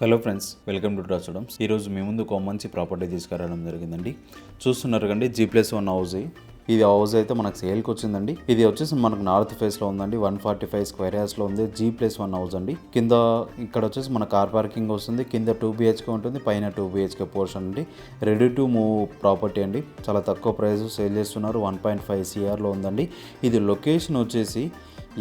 Hello friends welcome to డ్రాచడమ్స్ ఈరోజు మీ ముందు ఒక మంచి ప్రాపర్టీ తీసుకురావడం జరిగిందండి. చూస్తున్నారు కండి జీ ప్లస్ వన్ హౌస్ ఇది హౌస్ అయితే మనకు సేల్కి వచ్చిందండి. ఇది వచ్చేసి మనకు నార్త్ ఫేస్లో ఉందండి వన్ ఫార్టీ ఫైవ్ స్క్వేర్ యార్స్లో ఉంది జీ ప్లస్ వన్ హౌస్ అండి. కింద ఇక్కడ వచ్చేసి మన కార్ పార్కింగ్ వస్తుంది కింద టూ బిహెచ్కే ఉంటుంది పైన టూ బిహెచ్కే పోర్షన్ అండి. రెడీ టు మూవ్ ప్రాపర్టీ అండి. చాలా తక్కువ ప్రైస్ సేల్ చేస్తున్నారు వన్ పాయింట్ ఫైవ్ సిఆర్లో ఉందండి. ఇది లొకేషన్ వచ్చేసి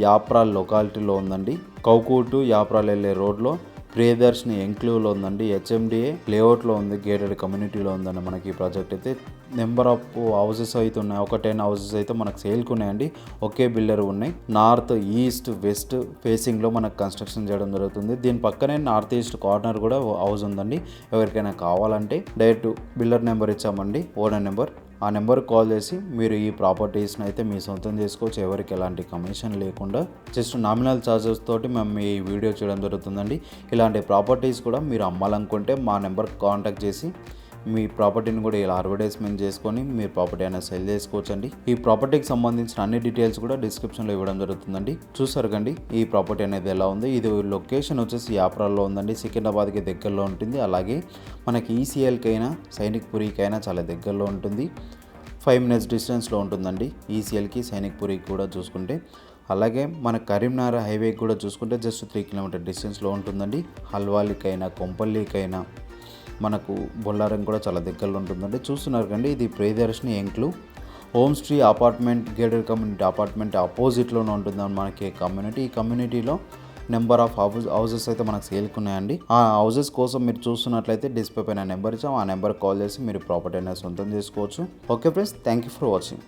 యాప్రాల్ లొకాలిటీలో ఉందండి. కౌకూటు యాప్రాల్ వెళ్ళే రోడ్లో ప్రియదర్శిని ఎంక్లూవ్లో ఉందండి హెచ్ఎండిఏ లేఅవుట్లో ఉంది గేటెడ్ కమ్యూనిటీలో ఉందండి మనకి ఈ ప్రాజెక్ట్ అయితే. నెంబర్ ఆఫ్ హౌసెస్ అయితే ఉన్నాయి ఒక టెన్ హౌసెస్ అయితే మనకు సేల్కి ఉన్నాయండి ఒకే బిల్డర్ ఉన్నాయి. నార్త్ ఈస్ట్ వెస్ట్ ఫేసింగ్లో మనకు కన్స్ట్రక్షన్ చేయడం జరుగుతుంది. దీని పక్కనే నార్త్ ఈస్ట్ కార్నర్ కూడా హౌస్ ఉందండి ఎవరికైనా కావాలంటే డైరెక్ట్ బిల్డర్ నెంబర్ ఇచ్చామండి ఓనర్ నెంబర్. ఆ నెంబర్కి కాల్ చేసి మీరు ఈ ప్రాపర్టీస్ని అయితే మీ సొంతం చేసుకోవచ్చు. ఎవరికి ఎలాంటి కమిషన్ లేకుండా. జస్ట్ నామినల్ ఛార్జెస్ తోటి మేము మీ వీడియో చేయడం జరుగుతుందండి. ఇలాంటి ప్రాపర్టీస్ కూడా మీరు అమ్మాలనుకుంటే మా నెంబర్కి కాంటాక్ట్ చేసి మీ ప్రాపర్టీని కూడా ఇలా అడ్వర్టైజ్మెంట్ చేసుకొని మీరు ప్రాపర్టీ అయినా సెల్ చేసుకోవచ్చండి. ఈ ప్రాపర్టీకి సంబంధించిన అన్ని డీటెయిల్స్ కూడా డిస్క్రిప్షన్లో ఇవ్వడం జరుగుతుందండి. చూసారు కండి ఈ ప్రాపర్టీ అనేది ఎలా ఉంది? ఇది లొకేషన్ వచ్చేసి యాప్రాల్లో ఉందండి. సికింద్రాబాద్కి దగ్గరలో ఉంటుంది. అలాగే మనకి ఈసీఎల్కి అయినా సైనిక్ పురికి అయినా చాలా దగ్గరలో ఉంటుంది. ఫైవ్ మినిట్స్ డిస్టెన్స్లో ఉంటుందండి. ఈసీఎల్కి సైనిక్ పురికి కూడా చూసుకుంటే. అలాగే మన కరీంనగర్ హైవేకి కూడా చూసుకుంటే జస్ట్ త్రీ కిలోమీటర్ డిస్టెన్స్లో ఉంటుందండి. హల్వాలికైనా కొంపల్లికైనా మనకు బొల్లారం కూడా చాలా దగ్గరలో ఉంటుందండి. చూస్తున్నారు కండి ఇది ప్రియదర్శిని ఎంక్లు. హోమ్ స్ట్రీ అపార్ట్మెంట్ గేటెడ్ కమ్యూనిటీ అపార్ట్మెంట్ ఆపోజిట్లోనే ఉంటుందని మనకి కమ్యూనిటీ. ఈ కమ్యూనిటీలో నెంబర్ ఆఫ్ హౌస్ హౌసెస్ అయితే మనకు సేల్కి ఉన్నాయండి ఆ హౌసెస్ కోసం మీరు చూస్తున్నట్లయితే డిస్ప్లే పైన నెంబర్ ఇచ్చాం. ఆ నెంబర్ కాల్ చేసి మీరు ప్రాపర్టీ అనేది సొంతం చేసుకోవచ్చు. Okay friends thank you for watching.